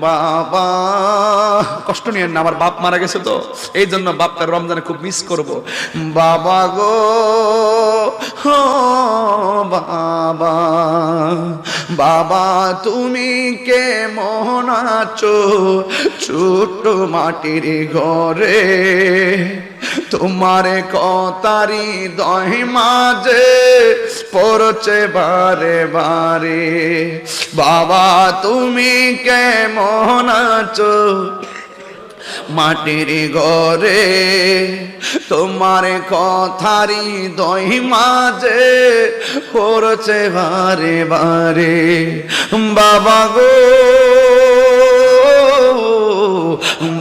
বাবা, কষ্ট নিয়ে না, আমার বাপ মারা গেছে তো। এই জন্য বাপটার রমজানে খুব মিস করব। বাবা গো বাবা। বাবা, তুমি কে মোহন ছোট মাটির ঘরে। তোমার কতারি দহি মাঝে পড়ছে বারে বারে। বাবা, তুমি কেমন আছো? মাটির ঘরে তোমার কথারি দই মাঝে পড়ছে বারে বারে। বাবা গো,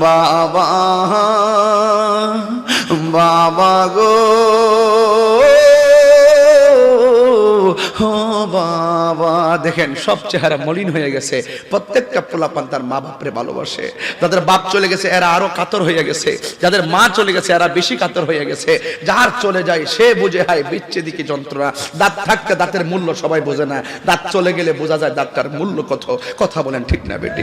বাবা। বাবা গো। বাবা, দেখেন, সব চেহারা মলিন হয়ে গেছে। প্রত্যেকটা পোলাপান তার মা বাপরে ভালোবাসে। যাদের বাপ চলে গেছে, এরা আরও কাতর হয়ে গেছে। যাদের মা চলে গেছে, এরা বেশি কাতর হয়ে গেছে। যার চলে যায়, সে বুঝে, হায় বিচ্ছেদিকে যন্ত্রণা। দাঁত থাকতে দাঁতের মূল্য সবাই বোঝে না। দাঁত চলে গেলে বোঝা যায় দাঁতটার মূল্য কত। কথা বলেন ঠিক না, বেটি?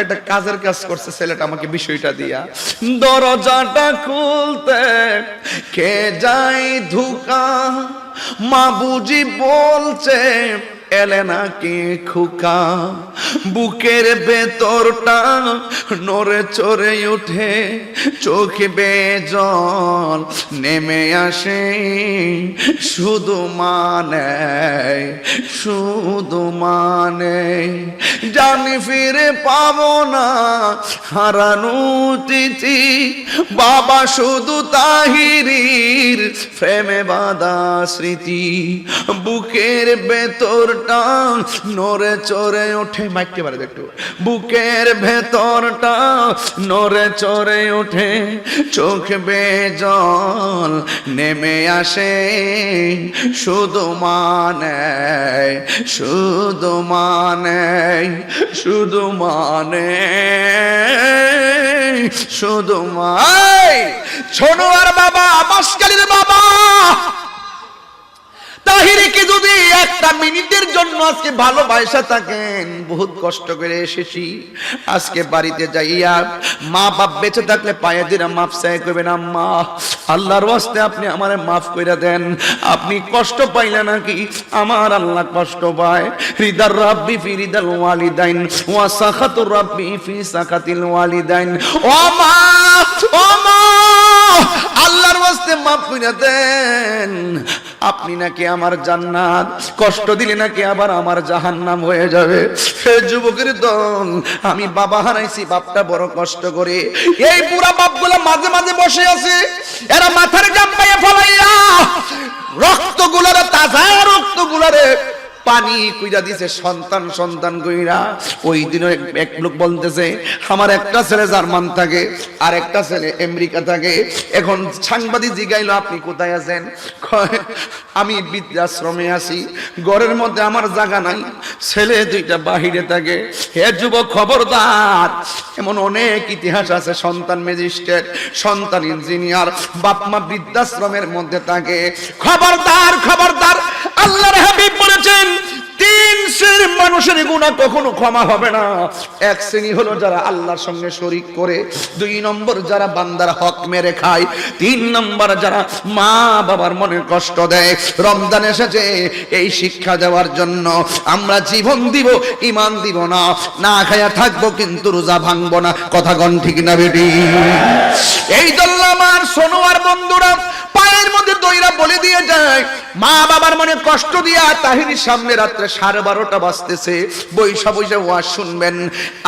একটা কাজের কাজ করছে, ছেলেটা আমাকে বিষয়টা দিয়া, দরজাটা খুলতে কে যাই ধুকা? মা বুঝি বলছে এলে নাকি খুকা? বুকের ভেতরটা নড়ে চড়ে উঠে, চোখে বেজল নেমে আসে। শুধু মানে শুধু মানে জানি ফিরে পাবো না হারানো তিথি। বাবা শুধু তাহিরির প্রেমে বাদা স্মৃতি, বুকের ভেতরটা নড়ে চড়ে ওঠে মাইকতে পারে একটু। বুকের ভেতরটা নড়ে চড়ে ওঠে চোখ বেজল নেমে আসে। শুধু মানে শুধু মানে শুধু মানে শুধু মাই। ছোট আর বাবা বাসকালীর বাবা। তাহিরিকে যদি একটা মিনিটের জন্য আজকে ভালোবাসা থাকেন, বহুত কষ্ট করে এসেছি। আজকে বাড়িতে যাইয়া মা বাপ বেঁচে থাকলে পায়ে দিরা মাফ চাই করবেন, আম্মা, আল্লাহর ওয়াস্তে আপনি আমারে মাফ করে দেন। আপনি কষ্ট পাইলে নাকি আমার আল্লাহ কষ্ট পায়। হৃদার রাব্বি ফি হৃদাল ওয়ালিদাইন, ওয়া সাখাতুর রাব্বি ফি সাখাতিল ওয়ালিদাইন। ও মা ও মা, আল্লাহর ওয়াস্তে মাফ করে দেন। আপনি নাকি আমার জান্নাত, কষ্ট দিলে নাকি আবার আমার জাহান্নাম হয়ে যাবে। হে যুবকের দল, আমি বাবা হারাইছি, বাপটা বড় কষ্ট করে। এই পুরা বাপগুলো মাঝে মাঝে বসে আছে, এরা মাথার জাম্পাইয়া পাইয়া ফলাইয়া রক্তগুলোরে, তাজা রক্ত গুলারে পানি কুইরা দিছে, সন্তান সন্তান কইরা। ওই দিনও এক- লোক বলতেছে, আমার একটা ছেলে জার্মান থাকে, আর একটা ছেলে আমেরিকা থাকে। এখন সাংবাদিক জিগাইলো, আপনি কোথায় আছেন? আমি বৃদ্ধাশ্রমে আছি, ঘরের মধ্যে আমার জায়গা নাই, ছেলে দুইটা বাহিরে থাকে। হে যুবক খবরদার, এমন অনেক ইতিহাস আছে, সন্তান ম্যাজিস্ট্রেট, সন্তান ইঞ্জিনিয়ার বাপমা বৃদ্ধাশ্রমের মধ্যে থাকে। খবরদার খবরদার আল্লাহর হাবিব বলেছেন, তিন শ্রেণির মানুষের গুণা কখনো ক্ষমা হবে না। এক শ্রেণি হলো যারা আল্লাহর সঙ্গে শরিক করে, দুই নম্বর যারা বান্দার হক মেরে খায়, তিন নম্বর যারা মা বাবার মনে কষ্ট দেয়। রমজান এসেছে, এই শিক্ষা দেওয়ার জন্য আমরা জীবন দিব ইমান দিব না। না খায়া থাকব কিন্তু রোজা ভাঙবো না। কথা গণ ঠিক না বেটি? এই জন্য আমার সোনোয়ার বন্ধুরা ওইরা বলে দিয়ে যায়, মা বাবার মনে কষ্ট দিয়া তাহিরি সামনে রাত্রে সাড়ে বারোটা বাজতেছে। বৈশা বৈশা ওয়াজ শুনবেন।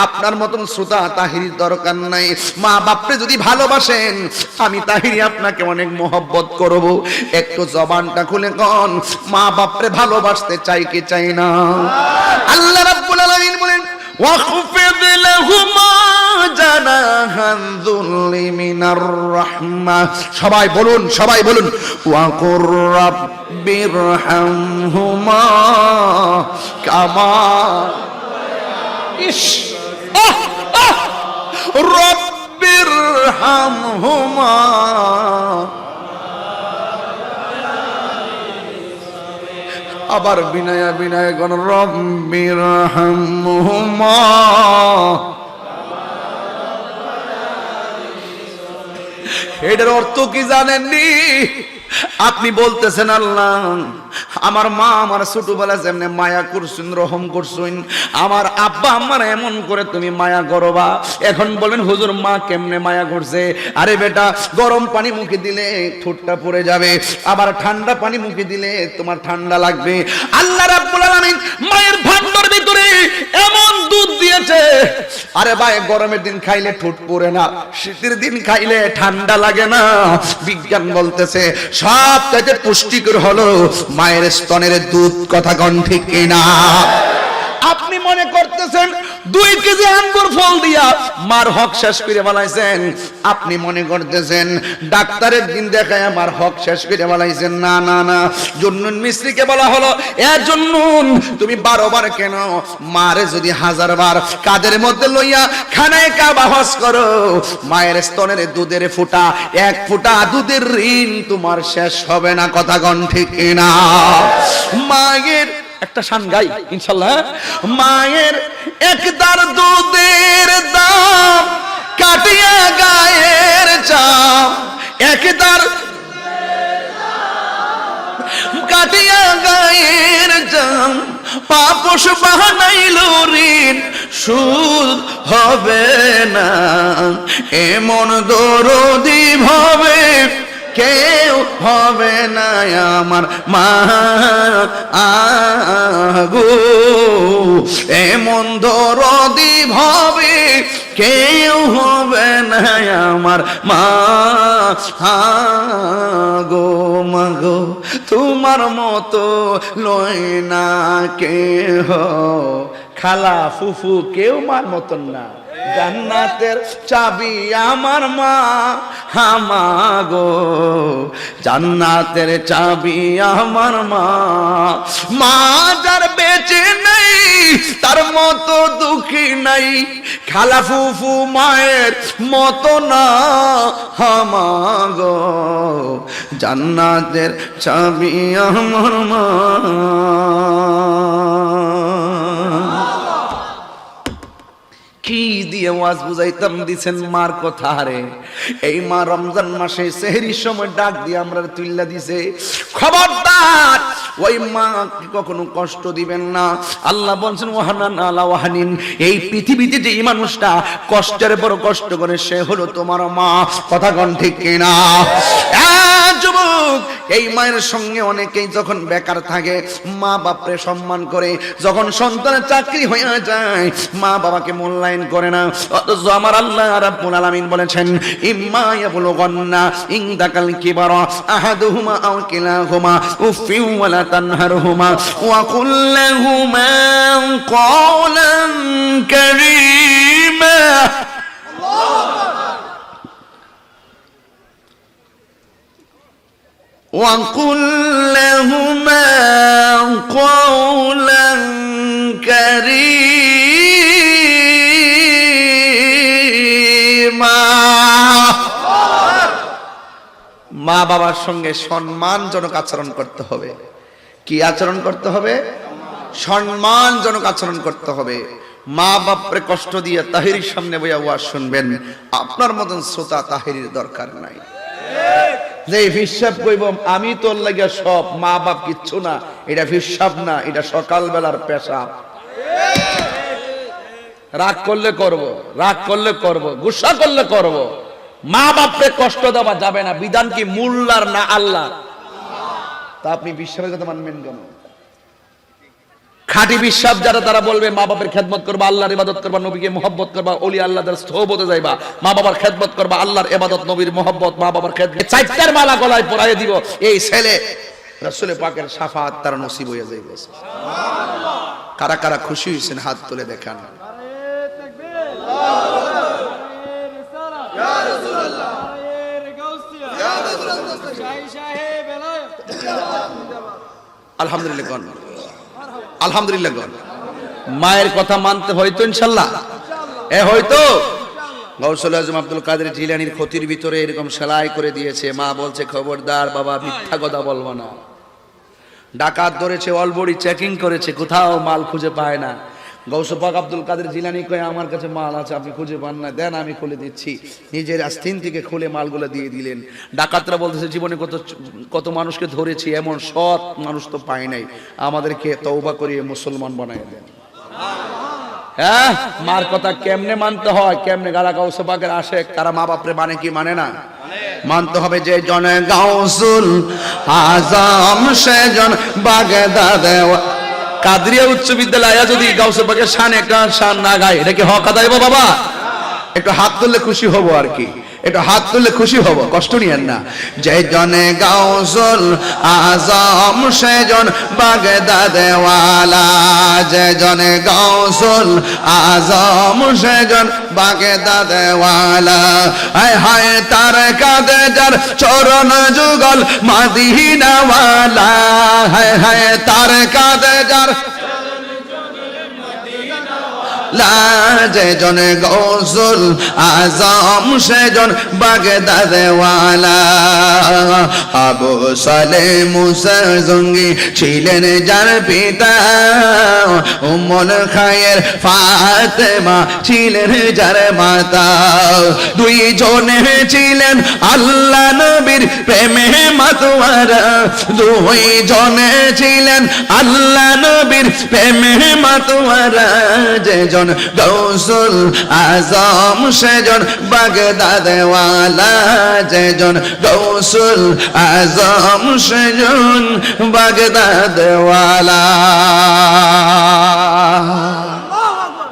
আপনার মতন শ্রোতা তাহিরির দরকার নাই। মা বাপরে যদি ভালোবাসেন, আমি তাহিরি আপনাকে অনেক মোহব্বত করব। একটু জবানটা খুলে কন, মা বাপরে ভালোবাসতে চাই কি চাই না? আল্লাহ রাব্বুল আলামিন বলেন, ওয়া খুফিদ লাহুমা সবাই বলুন সবাই বলুন। ইস রব্বির হাম হুমা আবার বিনয়া বিনয় গণ রব্বির হাম হুমা এটার অর্থ কি জানেননি? আপনি বলতেছেন, আল্লাহ, আমার মা আমার ছোটবেলা যেমনি মায়া করছুন, রহম করছুন, আমার আব্বা আমার এমন করে তুমি মায়া করবা। এখন বলেন হুজুর, মা কেমনে মায়া করছে? আরে বেটা, গরম পানি মুখে দিলে ঠোঁটটা পড়ে যাবে, আবার ঠান্ডা পানি মুখে দিলে তোমার ঠান্ডা লাগবে। আল্লাহ রাব্বুল আলামিন মায়ের ভান্ডার ভিতরে এমন দুধ দিয়েছে। আরে ভাই, গরমের দিন খাইলে ঠোঁট পড়ে না, শীতের দিন খাইলে ঠান্ডা লাগে। না। বিজ্ঞান বলতেছে সব থেকে পুষ্টিকর হলো মায়ের স্তনের দুধ, কথা কন ঠিক কিনা? আপনি মনে করতেছেন দুই কেজি আঙ্গুর ফল দিয়া মার হক শেষ করে বানাইছেন। আপনি মনে করতেছেন, ডাক্তারের দিন দেখায় আমার হক শেষ করে বানাইছেন? না না না। জন্নুন মিস্ত্রিকে বলা হলো, এ জন্নুন, তুমি বারো বার কেন মারে যদি হাজার বার? কাদের মধ্যে লইয়া খানায় কাবা হস করো? মায়ের স্তনের দুধের ফুটা, এক ফুটা দুধের ঋণ তোমার শেষ হবে না। কথা গণ ঠিক না মায়ের একটা শান গাই, ইনশাল্লাহ মায়ের একদার দুধের দাম কাটিয়া গায়ের চাম। একদার কাটিয়া গায়ের জাম পাপস বাহানাইল ঋণ সুদ হবে না। এমন দরদি ভাবে কেউ হবে না আমার মা আগো। এমন দরদি ভাবে কেউ হবে না আমার মা গো মাগো, তোমার মতো লয় না কেহ। খালা ফুফু, কেউ মার মতন না। জান্নাতের চাবি আমার মা হামাগো জান্নাতের চাবি আমার মা। মা যার বেঁচে নেই, তার মতো দুঃখী নাই। খালা ফুফু মায়ের মতো না হামাগো জান্নাতের চাবি আমার মা। কি দিয়ে ওয়াজ বুঝাইতাম, দিছেন মার কথা রে এই মা রমজান মাসে সেহরির সময় ডাক দিয়ে আমরা তুল্লা দিছে, খবরদার, ওই মা কখনো কষ্ট দিবেন না? আল্লাহ বলছেন, ওয়াহানান আলা ওয়াহানিন। এই পৃথিবীতে যে মানুষটা কষ্টের বড় কষ্ট করে, সে হলো তোমার মা। কথা কন ঠিক কিনা? যুবক, এই মায়ের সঙ্গে অনেকেই যখন বেকার থাকে, মা বাপরে সম্মান করে, যখন সন্তানের চাকরি হয়ে যায়, মা বাবাকে মূল্যায়ন করে না। অথচ আমার আল্লাহ রাব্বুল আলামিন বলেছেন, ইম্মা ইয়াবলুগান্না ইনদাকাল কিবারা আহাদুহুমা আও কিলাহুমা উফি ওয়ালা তানহারহুমা, ওয়া কুল লাহুমা কওলান কারীমা। وقل لهما قولا كريما মা বাবার সঙ্গে সম্মানজনক আচরণ করতে হবে কি আচরণ করতে হবে সম্মানজনক আচরণ করতে হবে মা বাপরে কষ্ট দিয়ে তাহিরির সামনে বইয়া ওয়াজ শুনবেন আপনার মতন শ্রোতা তাহিরির দরকার নাই যে হিসাব কইব, আমি তোর লাগে সব মা বাপ কিচ্ছু না। এটা হিসাব না, এটা সকালবেলার পেশাব। রাগ করলে করব, রাগ করলে করব, গুসা করলে করব। মা বাপকে কষ্ট দেওয়া যাবে না, বিধান কি, মুল্লার না আল্লাহ তা আপনি বিশ্বাসের কথা মানবেন কেন? খাঁটি বিশ্বাস যারা তারা বলবে মা বাপের খেদমত করবা আল্লাহর ইবাদত করবা নবীকে মোহব্বত করবা অলি আল্লাহদের স্থবতে যাইবা। মা বাবার খেদমত করবা আল্লাহর ইবাদত নবীর মোহব্বত মা বাবার খেদমত। চারটার মালা গলায় পরাইয়ে দিব এই ছেলে রাসূলের পাকের শাফাত তার নসিব হয়ে যাইবে। কারা কারা খুশি হয়েছেন হাত তুলে দেখান। আলহামদুলিল্লাহ আলহামদুলিল্লাহ। মায়ের কথা মানতে হয়তো ইনশাল্লাহ। এ হয়তো। গৌসল আজম আব্দুল কাদের জিলানির ক্ষতির ভিতরে এরকম সেলাই করে দিয়েছে। মা বলছে খবরদার বাবা মিথ্যা কথা বলব না। ডাকাত ধরেছে অলবড়ি চেকিং করেছে কোথাও মাল খুঁজে পায় না। গৌসপাক আব্দুল কাদের জিলানি কয়ে, আমার কাছে মাল আছে, আপনি খুঁজে পান না। দেন, আমি খুলে দিচ্ছি। নিজের আস্তিন থেকে খুলে মালগুলো দিয়ে দিলেন। ডাকাতরা বলতেছে, জীবনে কত কত মানুষকে ধরেছি, এমন সৎ মানুষ তো পায় নাই। আমাদেরকে তৌবা করিয়ে মুসলমান বানাই দেন। হ্যাঁ মার কথা কেমনে মানতে হয়, কেমনে গালা গাউসপাকের আসে তারা মা বাপরে মানে কি মানে না? মানতে হবে যে জন গাউসুল আজাম সে জন বাগদাদ কাদরিয়া উচ্চ বিদ্যালয় যদি গাউসপাকের শান একটা শান না গায়, এটা কি হক আদায় বাবা? একটু হাত তুললে খুশি হব আর কি। একটু হাত তুললে খুশি হব, কষ্ট নিয়েন না। যে জনে গাউসুল আজম সে জন বাগদাদ ওয়ালা যে জনে গাউসুল আজম সে জন বাগদাদ ওয়ালা হায় হায় তার কাদে যার চরণ যুগল মাদিনা ওয়ালা হায় হায় তার কাদে লাজে জন গৌসুল আজম সেজন বাগদাদওয়ালা। আবু সালে মুসা ছিলেন যার পিতা, উম্মুল খায়ের ফাতেমা ছিলেন যার মাতা। দুই জনে ছিলেন আল্লাহ নবীর প্রেমে মাতোয়ারা দুই জনে ছিলেন আল্লাহ নবীর প্রেমে মাতোয়ারা। যে জন গৌসুল আজম, সেজন বাগদাদওয়ালা। যে জন গৌসুল আজম, সেজন বাগদাদওয়ালা।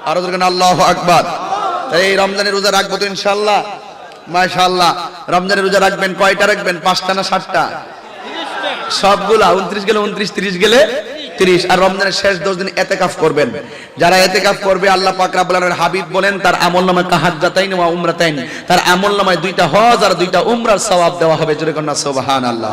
আরও দেখেন আল্লাহ আকবার। এই রমজানের রোজা রাখব তো ইনশাল্লাহ মাশাআল্লাহ, রমজানের রোজা রাখবেন কয়টা রাখবেন? পাঁচটা না সাতটা? সবগুলা, উনত্রিশ গেলে উনত্রিশ, তিরিশ গেলে তিরিশ। আর রমজানের শেষ দশ দিন এতে কাফ করবেন। যারা এতে কাফ করবে, আল্লাহ পাক রাব্বুল হাবিব বলেন, তার আমল নামায় কাহাজ্জাতাইন ওয়া উমরাতাইন। তার আমল নামায় দুইটা হজ আর দুইটা উমরার সওয়াব দেওয়া হবে, জোরে কন্যা, সুবহানাল্লাহ।